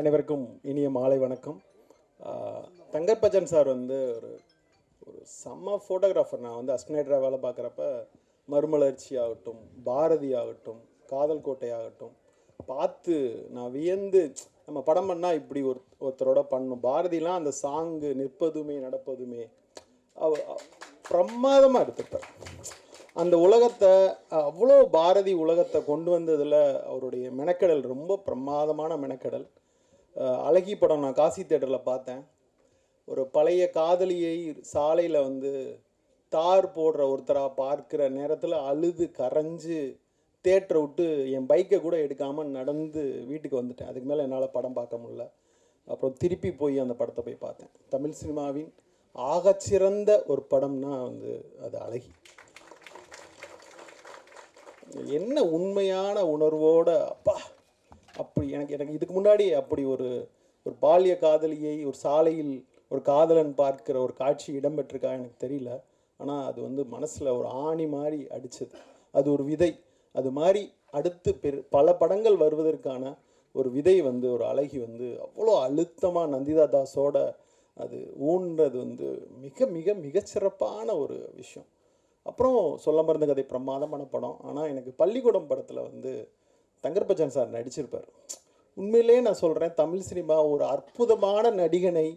அனைவருக்கும் இனிய மாலை வணக்கம். தங்கர்பஜன் தங்கர்பச்சன் சார் வந்து ஒரு ஒரு செம்ம ஃபோட்டோகிராஃபர் நான் வந்து அஸ்னேட்ரா வேலை பார்க்குறப்ப மறுமலர்ச்சி ஆகட்டும் பாரதி ஆகட்டும் காதல் கோட்டை ஆகட்டும் பார்த்து நான் வியந்து நம்ம படம் பண்ணால் இப்படி ஒரு ஒருத்தரோட பண்ணணும் பாரதிலாம் அந்த சாங்கு நிற்பதுமே நடப்பதுமே அவ பிரமாதமாக எடுத்துட்டார் அந்த உலகத்தை அவ்வளோ பாரதி உலகத்தை கொண்டு வந்ததில் அவருடைய மெனக்கெடல் ரொம்ப பிரமாதமான மெனக்கெடல். அழகி படம் நான் காசி தேட்டரில் பார்த்தேன். ஒரு பழைய காதலியை சாலையில் வந்து தார் போடுற ஒருத்தராக பார்க்குற நேரத்தில் அழுது கரைஞ்சு தேட்டரை விட்டு என் பைக்கை கூட எடுக்காமல் நடந்து வீட்டுக்கு வந்துட்டேன். அதுக்கு மேலே என்னால் படம் பார்க்க முடில அப்புறம் திருப்பி போய் அந்த படத்தை போய் பார்த்தேன். தமிழ் சினிமாவின் ஆகச்சிறந்த ஒரு படம்னா வந்து அது அழகி. என்ன உண்மையான உணர்வோட அப்பா! அப்படி எனக்கு எனக்கு இதுக்கு முன்னாடி அப்படி ஒரு ஒரு பால்ய காதலியை ஒரு சாலையில் ஒரு காதலன் பார்க்கிற ஒரு காட்சி இடம்பெற்றிருக்கா எனக்கு தெரியல. ஆனால் அது வந்து மனசில் ஒரு ஆணி மாதிரி அடித்தது அது ஒரு விதை. அது மாதிரி அடுத்து பெரு பல படங்கள் வருவதற்கான ஒரு விதை வந்து ஒரு அழகி வந்து அவ்வளோ அழுத்தமாக நந்திதா தாஸோட அது ஊன்றது வந்து மிக மிக மிகச்சிறப்பான ஒரு விஷயம். அப்புறம் சொல்ல மருந்து கதை பிரமாதமான படம். ஆனால் எனக்கு பள்ளிக்கூடம் படத்தில் வந்து தங்கர்பச்சன் சார் நடிச்சிருப்பார். உண்மையிலேயே நான் சொல்கிறேன் தமிழ் சினிமா ஒரு அற்புதமான நடிகனை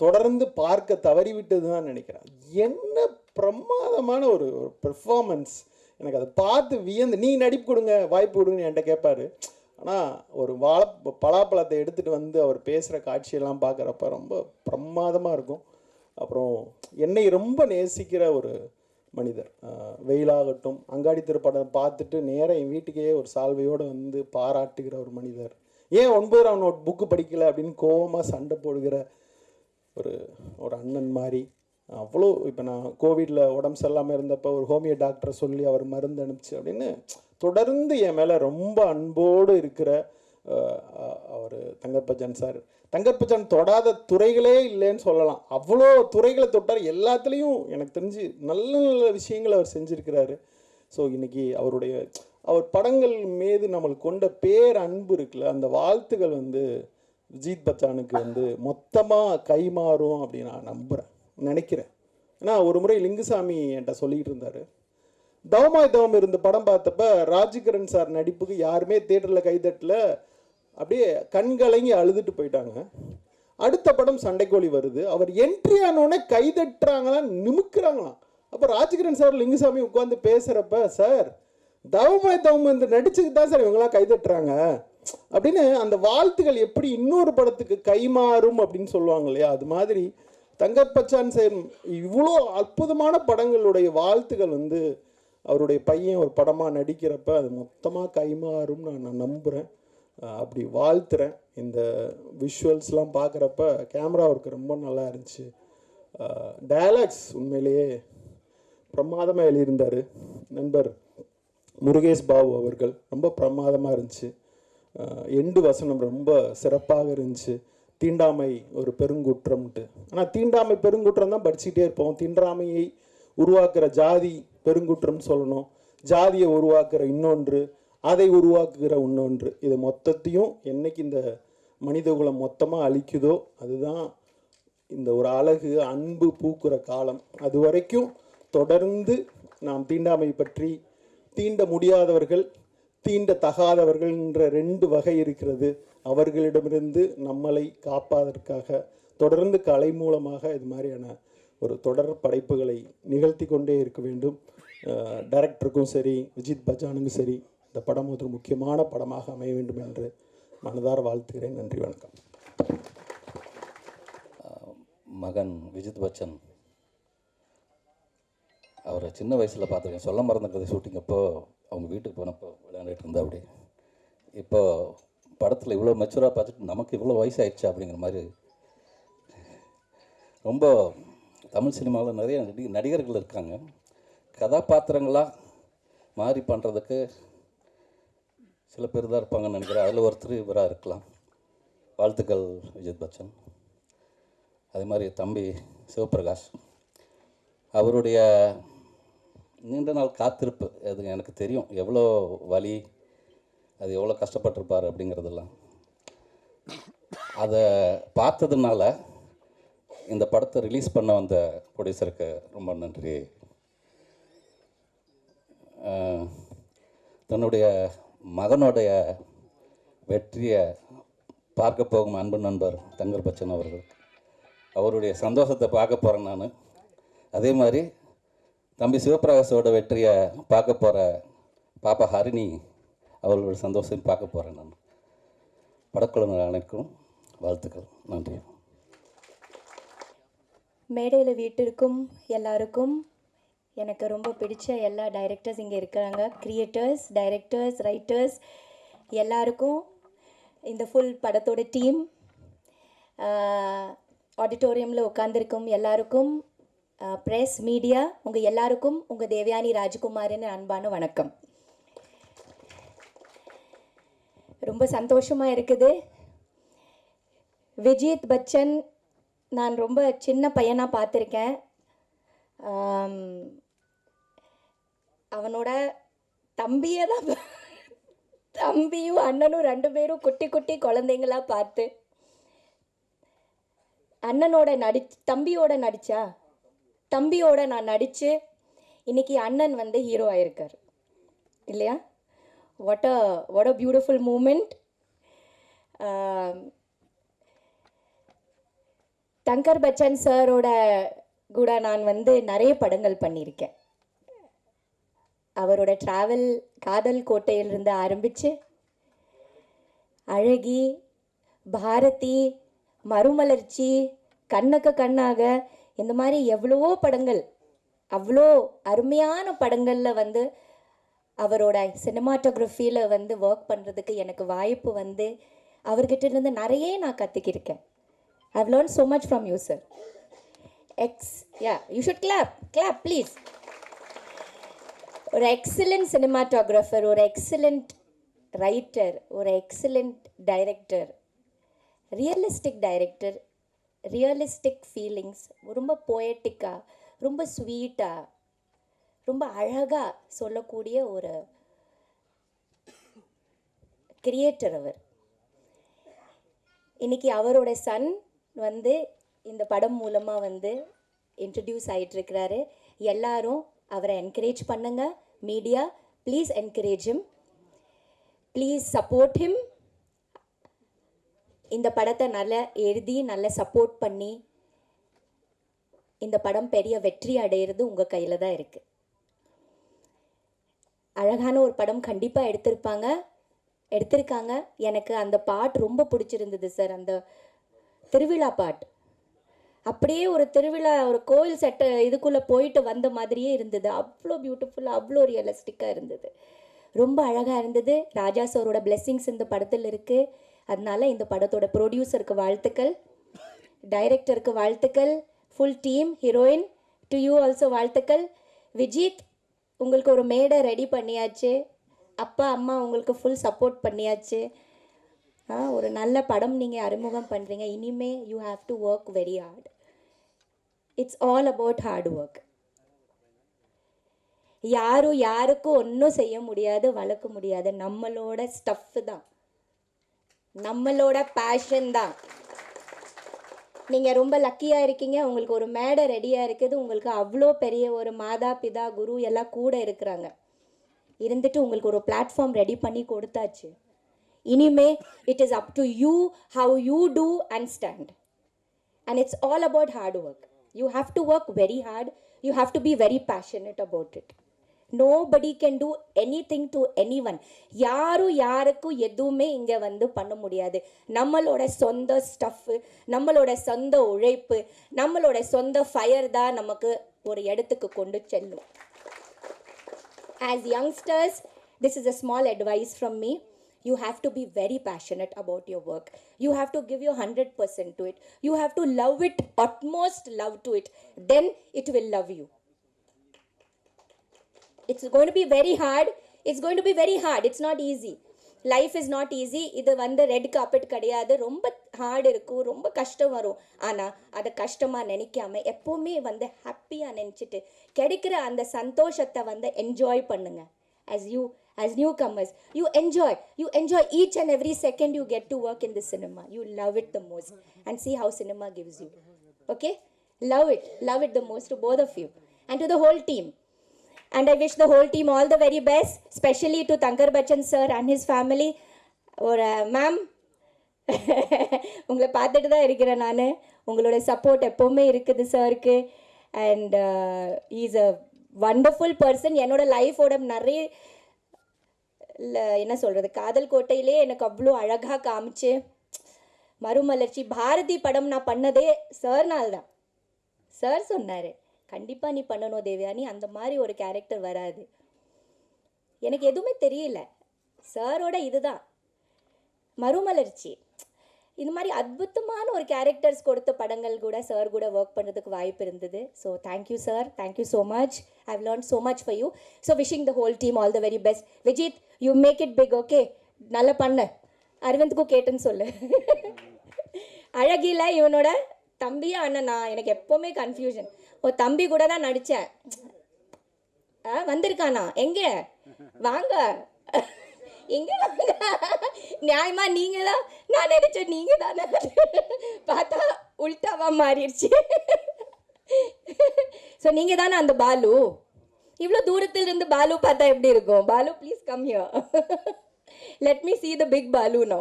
தொடர்ந்து பார்க்க தவறிவிட்டது தான் நினைக்கிறேன். என்ன பிரமாதமான ஒரு ஒரு பெர்ஃபார்மன்ஸ் எனக்கு அதை பார்த்து வியந்து நீ நடிப்பு கொடுங்க வாய்ப்பு கொடுங்கன்னு என்கிட்ட கேட்பாரு. ஆனால் ஒரு வாழ பலாப்பழத்தை எடுத்துகிட்டு வந்து அவர் பேசுகிற காட்சியெல்லாம் பார்க்குறப்ப ரொம்ப பிரமாதமாக இருக்கும். அப்புறம் என்னை ரொம்ப நேசிக்கிற ஒரு மனிதர். வெயிலாகட்டும் அங்காடி திருப்படம் பார்த்துட்டு நேராக என் வீட்டுக்கே ஒரு சால்வையோடு வந்து பாராட்டுகிற ஒரு மனிதர். ஏன் ஒன்பதாம் நோட் புக்கு படிக்கல அப்படின்னு கோபமாக சண்டை போடுகிற ஒரு ஒரு அண்ணன் மாதிரி. அவ்வளோ இப்போ நான் கோவிடில் உடம்பு சரியில்லாமல் இருந்தப்போ ஒரு ஹோமியோ டாக்டரை சொல்லி அவர் மருந்து அனுப்பிச்சு அப்படின்னு தொடர்ந்து என் மேலே ரொம்ப அன்போடு இருக்கிற அவர் தங்கர்பச்சன் சார். தங்கர்பச்சன் தொடாத துறைகளே இல்லைன்னு சொல்லலாம். அவ்வளோ துறைகளை தொட்டார். எல்லாத்துலேயும் எனக்கு தெரிஞ்சு நல்ல நல்ல விஷயங்களை அவர் செஞ்சுருக்கிறாரு. ஸோ இன்றைக்கி அவருடைய அவர் படங்கள் மீது நம்மளுக்கு கொண்ட பேர் அன்பு இருக்குல்ல அந்த வாழ்த்துகள் வந்து ஜீத் பச்சானுக்கு வந்து மொத்தமாக கைமாறும் அப்படின்னு நான் நம்புகிறேன் நினைக்கிறேன். ஏன்னா ஒரு முறை லிங்குசாமி என்கிட்ட சொல்லிக்கிட்டு இருந்தார். தவமாய் தவம் இருந்த படம் பார்த்தப்ப ராஜகிரண் சார் நடிப்புக்கு யாருமே தேட்டரில் கைதட்டல. அப்படியே கண்கலங்கி அழுதுட்டு போயிட்டாங்க. அடுத்த படம் சண்டைக்கோழி வருது. அவர் என்ட்ரி ஆனோடனே கைதட்டுறாங்களாம் நிமுக்கிறாங்களாம். அப்போ ராஜகிரண் சார் லிங்குசாமி உட்காந்து பேசுகிறப்ப சார் தவமாய் தவம் இந்த நடிச்சுக்கு தான் சார் இவங்களாம் கைதட்டுறாங்க. அப்படின்னு அந்த வாழ்த்துகள் எப்படி இன்னொரு படத்துக்கு கைமாறும் அப்படின்னு சொல்லுவாங்க இல்லையா? அது மாதிரி தங்கப்பச்சான் சார் இவ்வளோ அற்புதமான படங்களுடைய வாழ்த்துகள் வந்து அவருடைய பையன் ஒரு படமாக நடிக்கிறப்ப அது மொத்தமாக கைமாறும் நான் நான் நம்புகிறேன் அப்படி வாழ்த்துறேன். இந்த விஷுவல்ஸ்லாம் பார்க்குறப்ப கேமரா ஒர்க் ரொம்ப நல்லா இருந்துச்சு. டயலாக்ஸ் உண்மையிலேயே பிரமாதமாக எழுதியிருந்தார். நண்பர் முருகேஷ் பாபு அவர்கள் ரொம்ப பிரமாதமாக இருந்துச்சு. எண்டு வசனம் ரொம்ப சிறப்பாக இருந்துச்சு. தீண்டாமை ஒரு பெருங்குற்றம்ட்டு ஆனால் தீண்டாமை பெருங்குற்றம் தான் படிச்சுக்கிட்டே இருப்போம். தீண்டாமையை உருவாக்குற ஜாதி பெருங்குற்றம்னு சொல்லணும். ஜாதியை உருவாக்குற இன்னொன்று அதை உருவாக்குகிற இன்னொன்று. இது மொத்தத்தையும் என்னைக்கு இந்த மனிதகுலம் மொத்தமாக அழிக்குதோ அதுதான் இந்த ஒரு அழகு அன்பு பூக்குற காலம். அது வரைக்கும் தொடர்ந்து நாம் தீண்டாமை பற்றி தீண்ட முடியாதவர்கள் தீண்ட தகாதவர்கள்ன்ற ரெண்டு வகை இருக்கிறது. அவர்களிடமிருந்து நம்மளை காப்பதற்காக தொடர்ந்து கலை மூலமாக இது மாதிரியான ஒரு தொடர் படைப்புகளை நிகழ்த்தி கொண்டே இருக்க வேண்டும். டைரக்டருக்கும் சரி விஜித் பஜானுக்கும் சரி. இந்த படம் ஒரு முக்கியமான படமாக அமைய வேண்டும் என்று மனதார வாழ்த்துகிறேன். நன்றி வணக்கம். மகன் விஜித் பச்சன். அவரை சின்ன வயசில் பார்த்துருக்கேன். சொல்ல மறந்த கதை ஷூட்டிங் அப்போ அவங்க வீட்டுக்கு போனப்போ விளையாண்டுட்டு இருந்தா அப்படி. இப்போ படத்தில் இவ்வளோ மெச்சூராக பார்த்துட்டு நமக்கு இவ்வளோ வயசாயிடுச்சா அப்படிங்கிற மாதிரி. ரொம்ப தமிழ் சினிமாவில் நிறைய நடிகர்கள் இருக்காங்க. கதாபாத்திரங்களாக மாறி பண்ணுறதுக்கு சில பேர் தான் இருப்பாங்கன்னு நினைக்கிறேன். அதில் ஒருத்தர் இவராக இருக்கலாம். வாழ்த்துக்கள் விஜித் பச்சன். அதே மாதிரி தம்பி சிவபிரகாஷ். அவருடைய நீண்ட நாள் காத்திருப்பு அது எனக்கு தெரியும். எவ்வளோ வலி அது எவ்வளோ கஷ்டப்பட்டிருப்பார் அப்படிங்கிறதெல்லாம். அதை பார்த்ததுனால இந்த படத்தை ரிலீஸ் பண்ண வந்த ப்ரொடியூசருக்கு ரொம்ப நன்றி. தன்னுடைய மகனுடைய வெற்றியை பார்க்க போகும் அன்பு நண்பர் தங்கர் பச்சன் அவர்கள். அவருடைய சந்தோஷத்தை பார்க்க போகிறேன் நான். அதே மாதிரி தம்பி சிவபிரகாசோட வெற்றியை பார்க்க போகிற பாப்பா ஹரிணி அவர்களோட சந்தோஷம் பார்க்க போகிறேன் நான். படக்குழுவினர் அனைக்கும் வாழ்த்துக்கள். நன்றி. மேடையில் வீட்டிற்கும் எல்லாருக்கும் எனக்கு ரொம்ப பிடிச்ச எல்லா டைரக்டர்ஸ் இங்கே இருக்கிறாங்க. க்ரியேட்டர்ஸ் டைரக்டர்ஸ் ரைட்டர்ஸ் எல்லாருக்கும் இந்த ஃபுல் படத்தோட டீம் ஆடிட்டோரியமில் உட்காந்துருக்கும் எல்லாருக்கும் ப்ரெஸ் மீடியா உங்கள் எல்லாருக்கும் உங்கள் தேவயானி ராஜ்குமாரின் அன்பான வணக்கம். ரொம்ப சந்தோஷமாக இருக்குது. விஜித் பச்சன் நான் ரொம்ப சின்ன பையனாக பார்த்துருக்கேன். அவனோட தம்பியை தான் தம்பியும் அண்ணனும் ரெண்டு பேரும் குட்டி குட்டி குழந்தைங்களா பார்த்து. அண்ணனோட நடி தம்பியோட நடிச்சா? தம்பியோட நான் நடித்து இன்னைக்கு அண்ணன் வந்து ஹீரோ ஆயிருக்கார். இல்லையா? What a what a beautiful moment Thangar Bachan சாரோட கூட நான் வந்து நிறைய படங்கள் பண்ணியிருக்கேன். அவரோட ட்ராவல் காதல் கோட்டையிலிருந்து ஆரம்பித்து அழகி பாரதி மறுமலர்ச்சி கண்ணுக்கு கண்ணாக இந்த மாதிரி எவ்வளவோ படங்கள் அவ்வளோ அருமையான படங்களில் வந்து அவரோட சினிமாட்டோகிராஃபியில் வந்து ஒர்க் பண்ணுறதுக்கு எனக்கு வாய்ப்பு வந்து அவர்கிட்ட இருந்து நிறைய நான் கற்றுக்கிருக்கேன் I've learn so much from you sir X yeah you should clap clap please ஒரு எக்ஸலண்ட் சினிமாட்டோகிராஃபர் ஒரு எக்ஸலண்ட் ரைட்டர் ஒரு excellent director realistic director realistic feelings ரொம்ப போயட்டிக்காக ரொம்ப ஸ்வீட்டாக ரொம்ப அழகாக சொல்லக்கூடிய ஒரு கிரியேட்டர் அவர். இன்னைக்கு அவரோட சன் வந்து இந்த படம் மூலமாக வந்து இன்ட்ரடியூஸ் ஆகிட்டுருக்கிறாரு எல்லாரும் அவரை என்கரேஜ் பண்ணுங்கள் media please encourage him please support him இந்த படத்தை நல்லா எழுதி நல்லா சப்போர்ட் பண்ணி இந்த படம் பெரிய வெற்றி அடையிறது உங்கள் கையில் தான் இருக்குது அழகான ஒரு படம் கண்டிப்பாக எடுத்திருப்பாங்க. எடுத்திருக்காங்க. எனக்கு அந்த பாட்டு ரொம்ப பிடிச்சிருந்தது சார் அந்த திருவிழா பாட்டு அப்படியே ஒரு திருவிழா ஒரு கோயில் செட்ட இதுக்குள்ளே போயிட்டு வந்த மாதிரியே இருந்தது. அவ்வளோ பியூட்டிஃபுல்லாக அவ்வளோ ரியலிஸ்டிக்காக இருந்தது. ரொம்ப அழகாக இருந்தது. ராஜா சாரோட பிளெஸ்ஸிங்ஸ் இந்த படத்தில் இருக்குது அதனால இந்த படத்தோட ப்ரொடியூசருக்கு வாழ்த்துக்கள். டைரக்டருக்கு வாழ்த்துக்கள். Full team heroine to you also வாழ்த்துக்கள். விஜித் உங்களுக்கு ஒரு மேடை ரெடி பண்ணியாச்சு. அப்பா அம்மா உங்களுக்கு ஃபுல் சப்போர்ட் பண்ணியாச்சு. ஒரு நல்ல படம் நீங்கள் அறிமுகம் பண்ணுறீங்க இனிமே you have to work very hard it's all about hard work யாரும் யாருக்கும் ஒன்றும் செய்ய முடியாது வளர்க்க முடியாது. நம்மளோட ஸ்டஃப் தான். நம்மளோட பேஷன் தான். நீங்கள் ரொம்ப லக்கியாக இருக்கீங்க. உங்களுக்கு ஒரு மேடை ரெடியாக இருக்குது. உங்களுக்கு அவ்வளோ பெரிய ஒரு மாதா பிதா குரு எல்லாம் கூட இருக்கிறாங்க. இருந்துட்டு உங்களுக்கு ஒரு பிளாட்ஃபார்ம் ரெடி பண்ணி கொடுத்தாச்சு. இனிமே it is up to you how you do understand and it's all about hard work you have to work very hard you have to be very passionate about it nobody can do anything to anyone யாரும் யாருக்கும் எதுவுமே இங்கே வந்து பண்ண முடியாது. நம்மளோட சொந்த stuff நம்மளோட சொந்த உழைப்பு நம்மளோட சொந்த ஃபயர் தான் நமக்கு ஒரு இடத்துக்கு கொண்டு செல்லும். As youngsters this is a small advice from me You have to be very passionate about your work. You have to give your 100% to it. You have to love it, utmost love to it. Then it will love you. It's going to be very hard. It's going to be very hard. It's not easy. Life is not easy இது வந்து red carpet கிடையாது ரொம்ப hard இருக்கும் ரொம்ப கஷ்டம் வரும் ஆனால் அதை கஷ்டமாக நினைக்காம எப்போவுமே வந்து ஹாப்பியாக நினச்சிட்டு கிடைக்கிற அந்த சந்தோஷத்தை வந்து என்ஜாய் பண்ணுங்க as you as newcomers you enjoy you enjoy each and every second you get to work in the cinema you love it the most and see how cinema gives you okay love it love it the most to both of you and to the whole team and i wish the whole team all the very best especially to tankar bachchan sir and his family or uh, ma'am உங்களை பார்த்துட்டு தான் இருக்கிறேன் நான் உங்களோட support எப்போவுமே இருக்குது சாருக்கு and is a wonderful person என்னோட லைஃபோட நிறைய என்ன சொல்கிறது காதல் கோட்டையிலே எனக்கு அவ்வளோ அழகாக காமிச்சு மறுமலர்ச்சி. பாரதி படம் நான் பண்ணதே சார்னால் தான். சார் சொன்னார் கண்டிப்பாக நீ பண்ணணும் தேவியானி அந்த மாதிரி ஒரு கேரக்டர் வராது. எனக்கு எதுவுமே தெரியல. சாரோட இதுதான் மறுமலர்ச்சி. இது மாதிரி அற்புதமான ஒரு கேரக்டர்ஸ் கொடுத்த படங்கள் கூட சார் கூட ஒர்க் பண்ணுறதுக்கு வாய்ப்பு இருந்தது. So thank you sir thank you so much I learn so much for you so wishing the whole team all the very best Vijith you make it big okay நல்லா பண்ண. அரவிந்துக்கும் கேட்டுன்னு சொல்லு. அழகில இவனோட தம்பியா அண்ணனா? எனக்கு எப்போவுமே கன்ஃபியூஷன் ஓ தம்பி கூட தான் நடித்தேன் ஆ வந்திருக்கானா? எங்கே? வாங்க. எங்கே நியாயமா நீங்களா? நான் நினைச்சேன் நீங்க தானே பார்த்தா உல்டாவா மாறிடுச்சு. ஸோ நீங்க தானே அந்த பாலு? இவ்வளோ தூரத்தில் இருந்து பாலு பார்த்தா எப்படி இருக்கும்? Balu please come here let me see the pic Balu no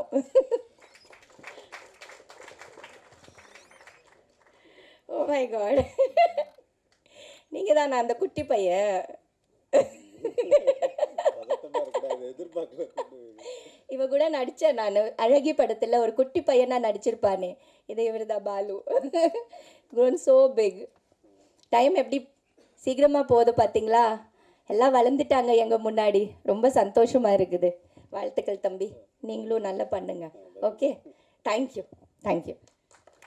oh oh my God நீங்க தானே அந்த குட்டி பையன்? இவ கூட நடித்தேன் நான் அழகி படத்தில் ஒரு குட்டி பையனா நடிச்சிருப்பானே. இது இவர் தான் Balu grown so big time எப்படி சீக்கிரமாக போகுது பார்த்தீங்களா எல்லாம் வளர்ந்துட்டாங்க எங்கள் முன்னாடி. ரொம்ப சந்தோஷமாக இருக்குது. வாழ்த்துக்கள் தம்பி. நீங்களும் நல்லா பண்ணுங்க. ஓகே தேங்க்யூ தேங்க்யூ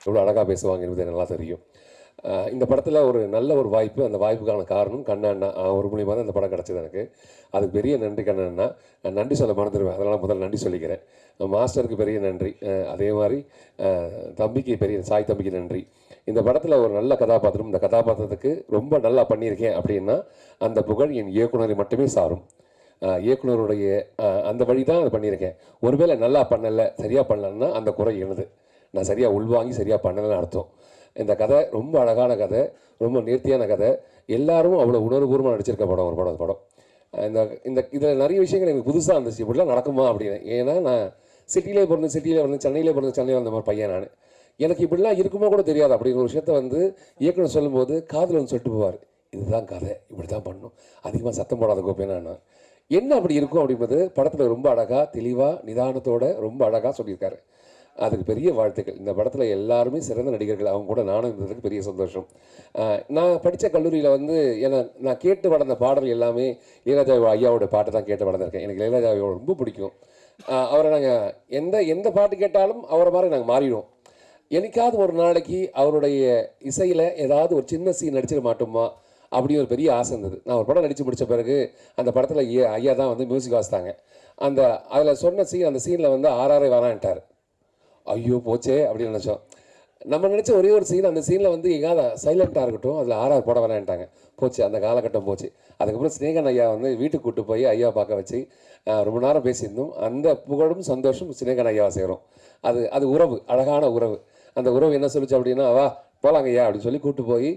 எவ்வளோ அழகாக பேசுவாங்க என்பது நல்லா தெரியும். இந்த படத்தில் ஒரு நல்ல ஒரு வாய்ப்பு அந்த வாய்ப்புக்கான காரணம் கண்ணா ஒரு மூலியமாக தான் இந்த படம் கிடச்சிது எனக்கு. அதுக்கு பெரிய நன்றி கண்ணாண்ணா நான் நன்றி சொல்ல மறந்துடுவேன். அதனால் முதல்ல நன்றி சொல்லிக்கிறேன். மாஸ்டருக்கு பெரிய நன்றி. அதே மாதிரி தம்பிக்கு பெரிய சாய் தம்பிக்கு நன்றி. இந்த படத்தில் ஒரு நல்ல கதாபாத்திரம். இந்த கதாபாத்திரத்துக்கு ரொம்ப நல்லா பண்ணியிருக்கேன் அப்படின்னா அந்த புகழ் என் இயக்குனரை மட்டுமே சாரும். இயக்குனருடைய அந்த வழி தான் அதை பண்ணியிருக்கேன். ஒருவேளை நல்லா பண்ணலை சரியாக பண்ணலன்னா அந்த குறை எனது நான் சரியாக உள்வாங்கி சரியாக பண்ணலைன்னு அர்த்தம். இந்த கதை ரொம்ப அழகான கதை ரொம்ப நேர்த்தியான கதை. எல்லாரும் அவ்வளோ உணர்வுபூர்வமாக நடிச்சிருக்க படம் ஒரு படம் அந்த படம். இந்த இந்த இதில் நிறைய விஷயங்கள் எனக்கு புதுசாக இருந்துச்சு. இப்படிலாம் நடக்குமா அப்படின்னு. ஏன்னா நான் சிட்டியிலே பிறந்து சிட்டியில் பிறந்து சென்னையிலே பிறந்து சென்னையில் வந்த மாதிரி பையன் நான். எனக்கு இப்படிலாம் இருக்குமோ கூட தெரியாது அப்படிங்கிற ஒரு விஷயத்த வந்து இயக்குனர் சொல்லும்போது காதில் வந்து சொல்லிட்டு போவார். இதுதான் கதை இப்படி தான் பண்ணணும். அதிகமாக சத்தம் போடாத கோப்பேனா நான். என்ன அப்படி இருக்கும் அப்படிங்கிறது படத்தில் ரொம்ப அழகாக தெளிவாக நிதானத்தோட ரொம்ப அழகாக சொல்லியிருக்காரு. அதுக்கு பெரிய வாழ்த்துக்கள். இந்த படத்தில் எல்லாருமே சிறந்த நடிகர்கள். அவங்க கூட நானும் இருந்ததுக்கு பெரிய சந்தோஷம். நான் படித்த கல்லூரியில் வந்து ஏன்னா நான் கேட்டு வளர்ந்த பாடல் எல்லாமே இளையராஜா ஐயாவோட பாட்டு தான் கேட்டு வளர்ந்துருக்கேன். எனக்கு இளையராஜாவோட ரொம்ப பிடிக்கும். அவரை நாங்கள் எந்த எந்த பாட்டு கேட்டாலும் அவரை மாதிரி நாங்கள் மாறிடுவோம். எனக்காவது ஒரு நாளைக்கு அவருடைய இசையில் ஏதாவது ஒரு சின்ன சீன் நடிச்சிட மாட்டோமா அப்படி ஒரு பெரிய ஆசை இருந்தது. நான் ஒரு படம் நடித்து முடித்த பிறகு அந்த படத்தில் ஐயா தான் வந்து மியூசிக் வாசித்தாங்க. அந்த அதில் சொன்ன சீன் அந்த சீனில் வந்து ஆறாரே வரான்ட்டார். ஐயோ போச்சே அப்படின்னு நினச்சோம். நம்ம நினச்ச ஒரே ஒரு சீன் அந்த சீனில் வந்து எங்காவது சைலண்ட்டாக இருக்கட்டும் அதில் ஆறார் போட வேணான்ட்டாங்க போச்சு அந்த காலகட்டம் போச்சு. அதுக்கப்புறம் சினேகன் ஐயா வந்து வீட்டுக்கு கூட்டு போய் ஐயா பார்க்க வச்சு ரொம்ப நேரம் பேசியிருந்தோம். அந்த புகழும் சந்தோஷம் சினேகன் ஐயாவை சேரும். அது அது உறவு அழகான உறவு. அந்த உறவு என்ன சொல்லிச்சு அப்படின்னா வா போலாங்க ஐயா அப்படின்னு சொல்லி கூட்டு போய்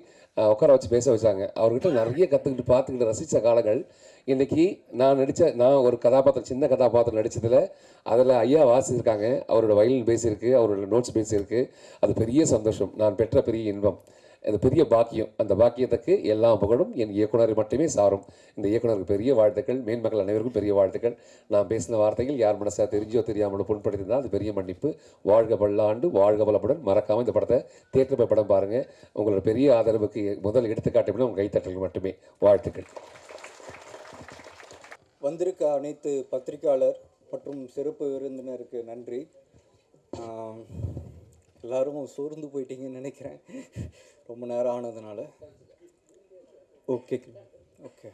உட்கார வச்சு பேச வச்சாங்க. அவர்கிட்ட நிறைய கற்றுக்கிட்டு பார்த்துக்கிட்டு ரசித்த காலங்கள். இன்றைக்கி நான் நடித்த நான் ஒரு கதாபாத்திரம் சின்ன கதாபாத்திரம் நடித்ததில் அதில் ஐயா வாசிச்சிருக்காங்க. அவரோட வயலின் பேசியிருக்கு அவரோட நோட்ஸ் பேசியிருக்கு அது பெரிய சந்தோஷம். நான் பெற்ற பெரிய இன்பம். அது பெரிய பாக்கியம். அந்த பாக்கியத்துக்கு எல்லா புகழும் என் இயக்குனரை மட்டுமே சாரும். இந்த இயக்குனருக்கு பெரிய வாழ்த்துக்கள். மேன்மக்கள் அனைவருக்கும் பெரிய வாழ்த்துக்கள். நான் பேசின வார்த்தைகள் யார் மனசாக தெரிஞ்சோ தெரியாமலோ புண்படுத்தியிருந்தால் அது பெரிய மன்னிப்பு. வாழ்க பல்லாண்டு வாழ்க வளமுடன். மறக்காமல் இந்த படத்தை தேட்டர் போய் படம் பாருங்கள் உங்களோட பெரிய ஆதரவுக்கு முதல் எடுத்துக்காட்டு உங்கள் கைத்தட்டல் மட்டுமே. வாழ்த்துக்கள். வந்திருக்க அனைத்து பத்திரிகையாளர் மற்றும் சிறப்பு விருந்தினருக்கு நன்றி. எல்லோரும் எல்லாரும் சோர்ந்து போயிட்டீங்கன்னு நினைக்கிறேன். ரொம்ப நேரம் ஆனதுனால. ஓகே ஓகே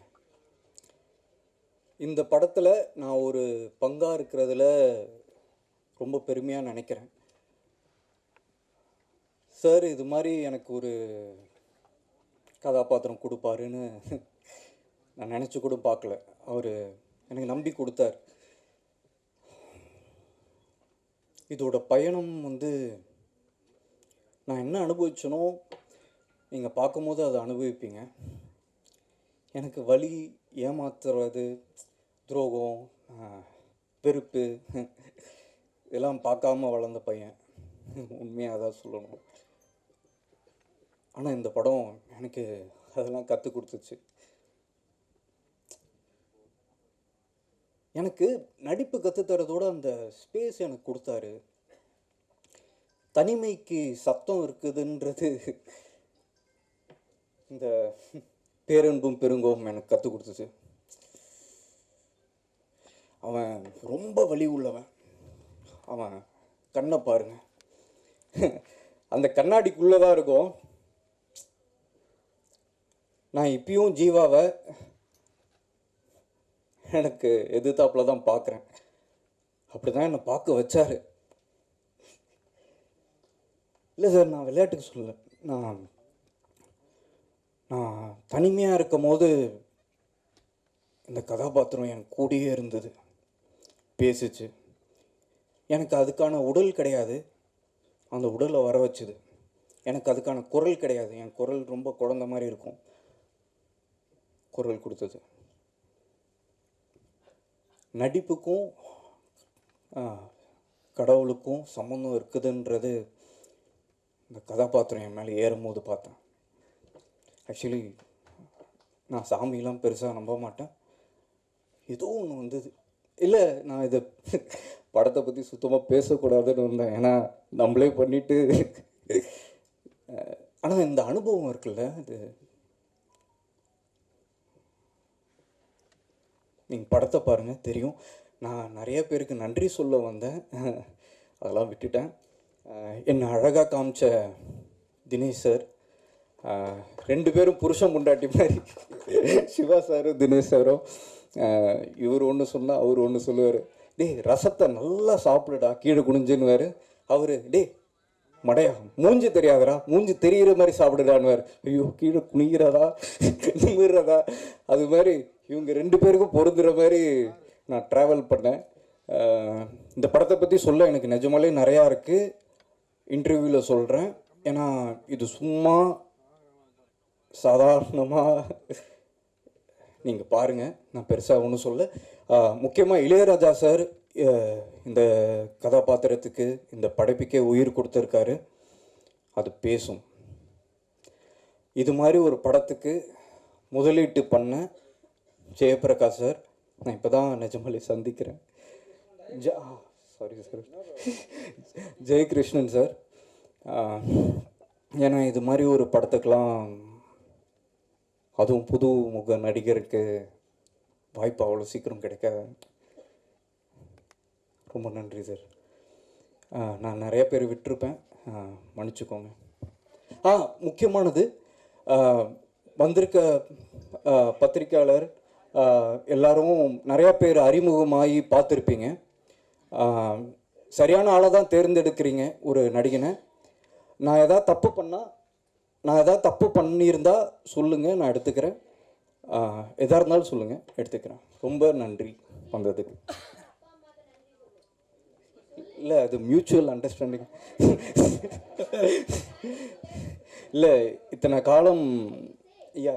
இந்த படத்தில் நான் ஒரு பங்காக இருக்கிறதுல ரொம்ப பெருமையாக நினைக்கிறேன். சார் இது மாதிரி எனக்கு ஒரு கதாபாத்திரம் கொடுப்பாருன்னு நான் நினச்சி கூட பார்க்கல. அவர் எனக்கு நம்பி கொடுத்தார். இதோட பயணம் வந்து நான் என்ன அனுபவிச்சனோ நீங்கள் பார்க்கும்போது அதை அனுபவிப்பீங்க. எனக்கு வழி ஏமாத்துறது துரோகம் வெறுப்பு இதெல்லாம் பார்க்காம வளர்ந்த பையன். உண்மையாக தான் சொல்லணும். ஆனால் இந்த படம் எனக்கு அதெல்லாம் கற்றுக் கொடுத்துச்சு. எனக்கு நடிப்பு கற்றுத்தரதோட அந்த ஸ்பேஸ் எனக்கு கொடுத்தாரு. தனிமைக்கு சத்தம் இருக்குதுன்றது இந்த பேரன்பும் பெருங்கோவும் எனக்கு கற்றுக் கொடுத்துச்சு அவன் ரொம்ப வலி உள்ளவன். அவன் கண்ணை பாருங்க. அந்த கண்ணாடிக்குள்ளே தான் இருக்கும். நான் இப்பயும் ஜீவாவை எனக்கு எதிர்த்தாப்பில் தான் பார்க்குறேன். அப்படி தான் என்னை பார்க்க வச்சார். இல்லை சார் நான் விளையாட்டுக்கு சொல்லலை. நான் நான் தனிமையாக இருக்கும் போது இந்த கதாபாத்திரம் என் கூடயே இருந்தது. பேசிச்சு. எனக்கு அதுக்கான உடல் கிடையாது. அந்த உடலை வர வச்சுது. எனக்கு அதுக்கான குரல் கிடையாது. என் குரல் ரொம்ப குழந்த மாதிரி இருக்கும். குரல் கொடுத்தது. நடிப்புக்கும் கடவுளுக்கும் சம்மந்தம் இருக்குதுன்றது இந்த கதாபாத்திரம் என் மேலே ஏறும்போது பார்த்தேன். ஆக்சுவலி நான் சாமியெலாம் பெருசாக நம்ப மாட்டேன். ஏதோ ஒன்று வந்தது. இல்லை நான் இதை படத்தை பற்றி சுத்தமாக பேசக்கூடாதுன்னு இருந்தேன் ஏன்னா நம்மளே பண்ணிட்டு ஆனால் இந்த அனுபவம் இருக்குல்ல இது நீங்கள் படத்தை பாருங்கள் தெரியும். நான் நிறைய பேருக்கு நன்றி சொல்ல வந்தேன். அதெல்லாம் விட்டுட்டேன். என்னை அழகாக காமிச்ச தினேஷ் சார். ரெண்டு பேரும் புருஷன் முண்டாட்டி மாதிரி. சிவா சாரும் தினேஷ் சாரும் இவர் ஒன்று சொன்னால் அவர் ஒன்று சொல்லுவார். டேய் ரசத்தை நல்லா சாப்பிடுடா கீழே குனிஞ்சுன்னுவார். அவர் டேய் மடையா மூஞ்சி தெரியாதரா மூஞ்சி தெரிகிற மாதிரி சாப்பிடுடான்னுவார். ஐயோ கீழே குனிகிறதா நிமிடுறதா அது மாதிரி இவங்க ரெண்டு பேருக்கும் பொருந்துற மாதிரி நான் ட்ராவல் பண்ணேன். இந்த படத்தை பற்றி சொல்ல எனக்கு நிஜமாலே நிறையா இருக்குது இன்டர்வியூவில் சொல்கிறேன் ஏன்னா இது சும்மா சாதாரணமாக நீங்கள் பாருங்கள் நான் பெருசாக ஒன்றும் சொல்ல. முக்கியமாக இளையராஜா சார் இந்த கதாபாத்திரத்துக்கு இந்த படைப்புக்கே உயிர் கொடுத்துருக்காரு. அது பேசும். இது மாதிரி ஒரு படத்துக்கு முதலீட்டு பண்ண ஜெயபிரகாஷ் சார் நான் இப்போ தான் நிஜமலை சந்திக்கிறேன். ஜ சாரி சார் ஜெயகிருஷ்ணன் சார். ஏன்னா இது மாதிரி ஒரு படத்துக்கெலாம் அதுவும் புது முக நடிகருக்கு வாய்ப்பு அவ்வளோ சீக்கிரம் கிடைக்காது. ரொம்ப நன்றி சார் நான் நிறைய பேர் விட்டுருப்பேன். மன்னிச்சுக்கோங்க. ஆ முக்கியமானது வந்திருக்க பத்திரிக்கையாளர் எல்லாரும் நிறையா பேர் அறிமுகமாகி பார்த்துருப்பீங்க. சரியான ஆளை தான் தேர்ந்தெடுக்கிறீங்க ஒரு நடிகனை. நான் எதாவது தப்பு பண்ணால் நான் எதாவது தப்பு பண்ணியிருந்தால் சொல்லுங்கள் நான் எடுத்துக்கிறேன். எதாக இருந்தாலும் சொல்லுங்கள் எடுத்துக்கிறேன். ரொம்ப நன்றி வந்ததுக்கு. இல்லை அது மியூச்சுவல் அண்டர்ஸ்டாண்டிங் இல்லை இத்தனை காலம் ஐயா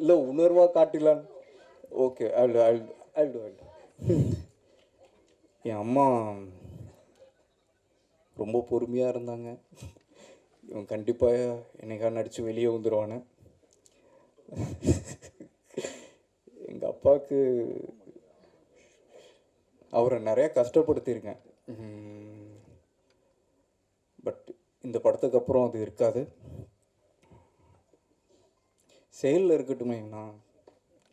இல்லை உணர்வாக காட்டிலான். ஓகே அல் அல் அல் அல் என் அம்மா ரொம்ப பொறுமையாக இருந்தாங்க. இவன் கண்டிப்பாக என்னைக்கா நடித்து வெளியே வந்துடுவானே எங்கள் அப்பாவுக்கு அவரை நிறையா கஷ்டப்படுத்தியிருக்கேன். பட் இந்த படத்துக்கு அப்புறம் அது இருக்காது. செயலில் இருக்கட்டுமே நான்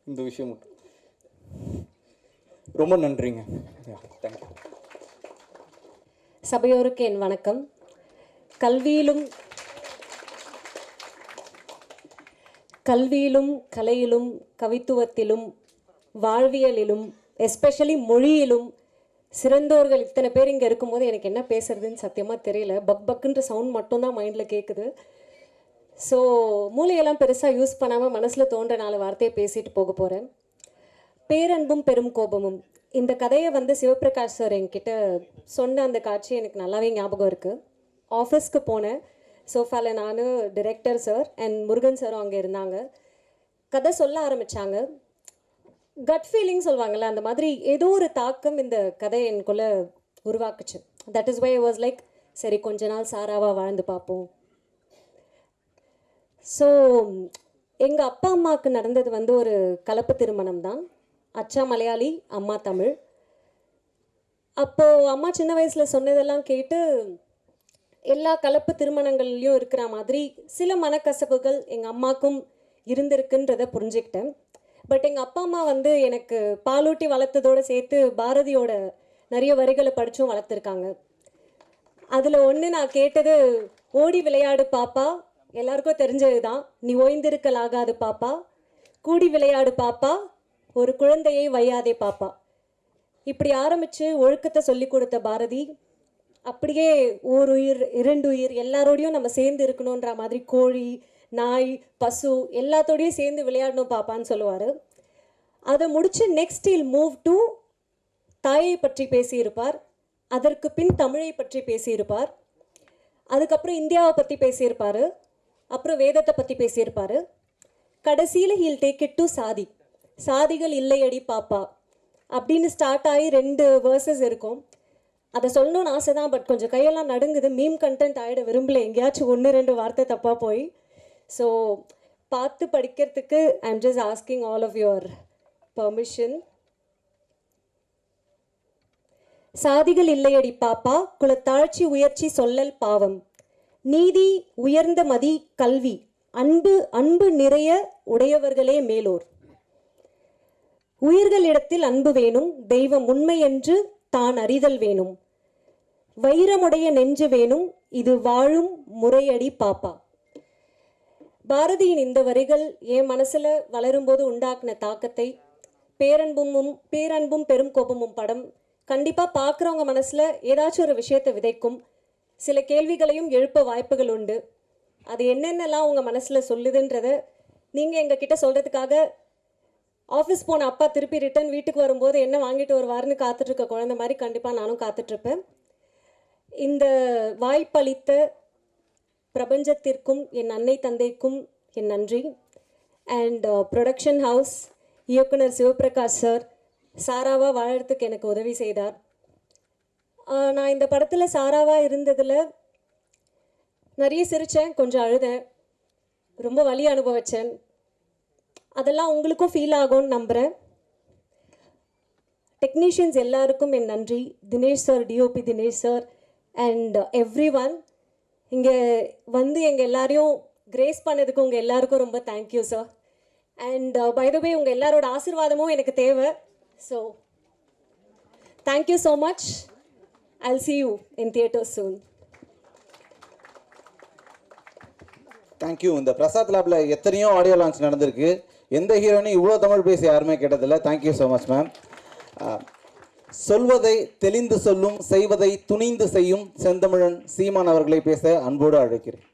இந்த விஷயம் மட்டும். ரொம்ப நன்றிங்க. தேங்க்யூ சபையோருக்கு என் வணக்கம். கல்வியிலும் கல்வியிலும் கலையிலும் கவித்துவத்திலும் வாழ்வியலிலும் எஸ்பெஷலி மொழியிலும் சிறந்தோர்கள் இத்தனை பேர் இங்கே இருக்கும்போது எனக்கு என்ன பேசுறதுன்னு சத்தியமாக தெரியல. பக் பக்குன்ற சவுண்ட் மட்டும்தான் மைண்டில் கேட்குது ஸோ மூளையெல்லாம் பெருசாக யூஸ் பண்ணாமல் மனசில் தோன்ற நாலு வார்த்தையை பேசிட்டு போக போகிறேன் பேரன்பும் பெரும் கோபமும். இந்த கதையை வந்து சிவபிரகாஷ் சார் என்கிட்ட சொன்ன அந்த காட்சி எனக்கு நல்லாவே ஞாபகம் இருக்குது ஆஃபீஸ்க்கு போனேன். சோஃபாவில் நான் டிரெக்டர் சார் அண்ட் முருகன் சாரும் அங்கே இருந்தாங்க. கதை சொல்ல ஆரம்பித்தாங்க கட் ஃபீலிங் சொல்லுவாங்கள்ல அந்த மாதிரி ஏதோ ஒரு தாக்கம் இந்த கதை எனக்குள்ளே உருவாக்குச்சு. That is why was like சரி கொஞ்ச நாள் சாராவாக வாழ்ந்து பார்ப்போம். ஸோ எங்கள் அப்பா அம்மாவுக்கு நடந்தது வந்து ஒரு கலப்பு திருமணம் தான். அச்சா மலையாளி அம்மா தமிழ். அப்போது அம்மா சின்ன வயசில் சொன்னதெல்லாம் கேட்டு எல்லா கலப்பு திருமணங்கள்லையும் இருக்கிற மாதிரி சில மனக்கசப்புகள் எங்கள் அம்மாக்கும் இருந்திருக்குன்றதை புரிஞ்சுக்கிட்டேன். பட் எங்கள் அப்பா அம்மா வந்து எனக்கு பாலூட்டி வளர்த்ததோடு சேர்த்து பாரதியோட நிறைய வரிகளை படித்தும் வளர்த்துருக்காங்க. அதில் ஒன்று நான் கேட்டது ஓடி விளையாடு பாப்பா. எல்லாருக்கும் தெரிஞ்சது தான் நீ ஓய்ந்திருக்கலாகாது பாப்பா. கூடி விளையாடு பாப்பா. ஒரு குழந்தையை வையாதே பாப்பா. இப்படி ஆரம்பித்து ஒழுக்கத்தை சொல்லி கொடுத்த பாரதி அப்படியே ஓர் உயிர் இரண்டு உயிர் எல்லாரோடையும் நம்ம சேர்ந்து இருக்கணுன்ற மாதிரி கோழி நாய் பசு எல்லாத்தோடையும் சேர்ந்து விளையாடணும் பாப்பான்னு சொல்லுவார். அதை முடித்து நெக்ஸ்ட் இல் மூவ் டு தாயை பற்றி பேசியிருப்பார். அதற்கு பின் தமிழை பற்றி பேசியிருப்பார். அதுக்கப்புறம் இந்தியாவை பற்றி பேசியிருப்பார். அப்புறம் வேதத்தை பற்றி பேசியிருப்பார். கடைசியில் ஹீல் டேக் இட் டு சாதி. சாதிகள் இல்லையடி பாப்பா. அப்படின்னு ஸ்டார்ட் ஆகி ரெண்டு வேர்சஸ் இருக்கும். அதை சொல்லணும்னு ஆசை தான் பட் கொஞ்சம் கையெல்லாம் நடுங்குது. மீம் கண்டென்ட் ஆகிட விரும்பல. எங்கேயாச்சும் ஒன்று ரெண்டு வார்த்தை தப்பாக போய். ஸோ பார்த்து படிக்கிறதுக்கு I'm just asking all of your permission சாதிகள் இல்லையடி பாப்பா. குலத்தாழ்ச்சி உயர்ச்சி சொல்லல் பாவம். நீதி உயர்ந்த மதி கல்வி அன்பு அன்பு நிறைய உடையவர்களே மேலோர். உயிர்களிடத்தில் அன்பு வேணும் தெய்வம் உண்மை என்று தான் அறிதல் வேணும். வைரமுடைய நெஞ்சு வேணும் இது வாழும் முறையடி பாப்பா. பாரதியின் இந்த வரிகள் என் மனசில் வளரும்போது உண்டாக்குன தாக்கத்தை பேரன்பும் பேரன்பும் பெரும் கோபமும் படம் கண்டிப்பாக பார்க்குறவங்க மனசில் ஏதாச்சும் ஒரு விஷயத்தை விதைக்கும் சில கேள்விகளையும் எழுப்ப வாய்ப்புகள் உண்டு. அது என்னென்னலாம் உங்கள் மனசில் சொல்லுதுன்றத நீங்கள் எங்ககிட்ட சொல்கிறதுக்காக ஆஃபீஸ் போன அப்பா திருப்பி ரிட்டர்ன் வீட்டுக்கு வரும்போது என்ன வாங்கிட்டு வருவாருன்னு காத்துட்ருக்க குழந்த குழந்தை மாதிரி கண்டிப்பாக நானும் காத்துட்ருப்பேன். இந்த வாய்ப்பளித்த பிரபஞ்சத்திற்கும் என் அன்னை தந்தைக்கும் என் நன்றி. அண்ட் ப்ரொடக்ஷன் ஹவுஸ் இயக்குனர் சிவபிரகாஷ் சார் சாராவாக வாழறதுக்கு எனக்கு உதவி செய்தார். நான் இந்த படத்தில் சாராவாக இருந்ததில் நிறைய சிரித்தேன் கொஞ்சம் அழுதேன் ரொம்ப வலி அனுபவிச்சேன். அதெல்லாம் உங்களுக்கும் ஃபீல் ஆகும்னு நம்புகிறேன் டெக்னீஷியன்ஸ் எல்லாருக்கும் என் நன்றி. Dinesh sir DOP Dinesh sir and everyone இங்கே வந்து எங்கள் எல்லாரையும் கிரேஸ் பண்ணதுக்கு உங்கள் எல்லாருக்கும் ரொம்ப thank you sir and by the உங்கள் எல்லாரோட ஆசீர்வாதமும் எனக்கு தேவை. So thank you so much I'll see you in theatre soon. Thank you இந்த பிரசாத் லேப்ல எத்தனையோ ஆடியோ லான்ச் நடந்திருக்கு. எந்த ஹீரோனையும் இவ்வளோ தமிழ் பேசி யாருமே கேட்டதில்ல. Thank you so much ma'am சொல்வதை தெளிந்து சொல்லும் செய்வதை துணிந்து செய்யும் செந்தமிழன் சீமான் அவர்களை பேச அன்போடு அழைக்கிறேன்.